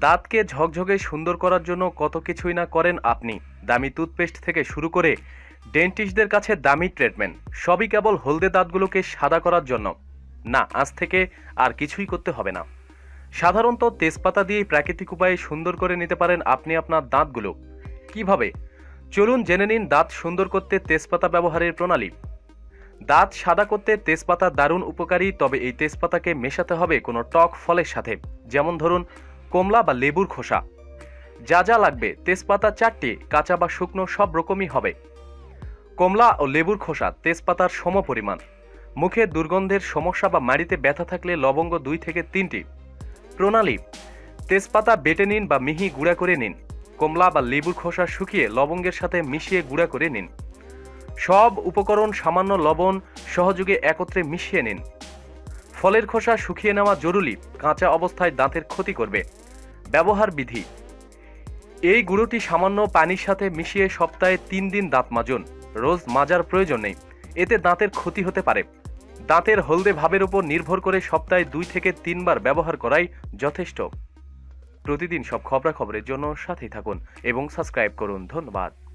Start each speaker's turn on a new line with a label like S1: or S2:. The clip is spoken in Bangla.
S1: দাঁতকে ঝকঝকে সুন্দর করার জন্য কত কিছুই না করেন আপনি। দামি টুথপেস্ট থেকে শুরু করে ডেন্টিস্টদের কাছে দামি ট্রিটমেন্ট, সবই কেবল হলদে দাঁতগুলোকে সাদা করার জন্য। না, আজ থেকে আর কিছুই করতে হবে না। সাধারণত তেজপাতা দিয়ে প্রাকৃতিক উপায়ে সুন্দর করে নিতে পারেন আপনি আপনার দাঁতগুলো। কীভাবে? চলুন জেনে নিন দাঁত সুন্দর করতে তেজপাতা ব্যবহারের প্রণালী। দাঁত সাদা করতে তেজপাতা দারুণ উপকারী, তবে এই তেজপাতাকে মেশাতে হবে কোনো টক ফলের সাথে। যেমন ধরুন কমলা বা লেবুর খোসা। যা যা লাগবে, তেজপাতা চারটি, কাঁচা বা শুকনো সব রকমই হবে। কমলা ও লেবুর খোসা তেজপাতার সম পরিমাণ মুখে দুর্গন্ধের সমস্যা বা মাড়িতে ব্যথা থাকলে লবঙ্গ দুই থেকে তিনটি। প্রণালী, তেজপাতা বেটে নিন বা মিহি গুঁড়া করে নিন। কমলা বা লেবুর খোসা শুকিয়ে লবঙ্গের সাথে মিশিয়ে গুঁড়া করে নিন। সব উপকরণ সামান্য লবণ সহযোগে একত্রে মিশিয়ে নিন। ফলের খোসা শুকিয়ে নেওয়া জরুরি, কাঁচা অবস্থায় দাঁতের ক্ষতি করবে। ব্যবহার বিধি। এই গুঁড়োটি সামান্য পানির সাথে মিশিয়ে সপ্তাহে তিন দিন দাঁত মাজুন। রোজ মাজার প্রয়োজন নেই। এতে দাঁতের ক্ষতি হতে পারে। দাঁতের হলদে ভাবের উপর নির্ভর করে সপ্তাহে দুই থেকে তিনবার ব্যবহার করাই যথেষ্ট। প্রতিদিন সব খবরাখবরের জন্য সাথেই থাকুন এবং সাবস্ক্রাইব করুন। ধন্যবাদ।